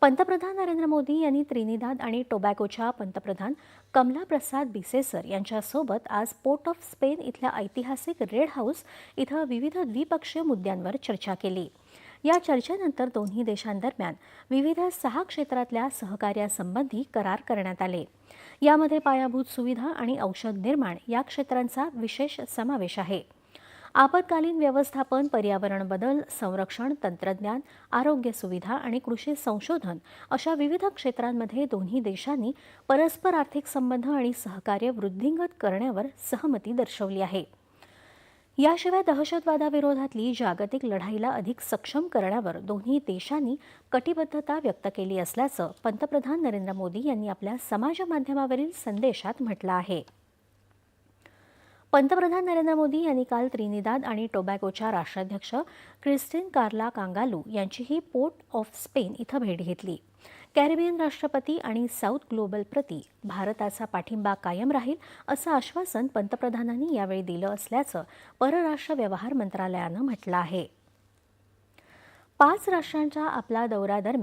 पंतप्रधान नरेंद्र मोदी यांनी त्रिनिदाद आणि टोबॅकोच्या पंतप्रधान कमला प्रसाद बिसेसर यांच्यासोबत आज पोर्ट ऑफ स्पेन इथल्या ऐतिहासिक रेड हाऊस इथं विविध द्विपक्षीय मुद्द्यांवर चर्चा केली. या चर्चेनंतर दोन्ही देशांदरम्यान विविध सहा क्षेत्रातल्या सहकार्यासंबंधी करार करण्यात आले. यामध्ये पायाभूत सुविधा आणि औषध निर्माण या क्षेत्रांचा विशेष समावेश आहे. आपत्कालीन व्यवस्थापन पर्यावरण बदल संरक्षण तंत्रज्ञान आरोग्य सुविधा आणि कृषी संशोधन अशा विविध क्षेत्रांमध्ये दोन्ही देशांनी परस्पर आर्थिक संबंध आणि सहकार्य वृद्धिंगत करण्यावर सहमती दर्शवली आहे. याशिवाय दहशतवादाविरोधातली जागतिक लढाईला अधिक सक्षम करण्यावर दोन्ही देशांनी कटिबद्धता व्यक्त केली असल्याचं पंतप्रधान नरेंद्र मोदी यांनी आपल्या समाज माध्यमावरील संदेशात म्हटलं आहे. पंतप्रधान नरेंद्र मोदी यांनी काल त्रिनिदाद आणि टोबॅगोच्या राष्ट्राध्यक्ष क्रिस्टिन कार्ला कांगालू यांचीही पोर्ट ऑफ स्पेन इथं भेट घेतली. कॅरिबियन राष्ट्रपती आणि साऊथ ग्लोबल प्रती भारताचा पाठिंबा कायम राहील असं आश्वासन पंतप्रधानांनी यावेळी दिलं असल्याचं परराष्ट्र व्यवहार मंत्रालयानं म्हटलं आहे. पाच राष्ट्रांच्या आपला दौऱ्यादरम्यान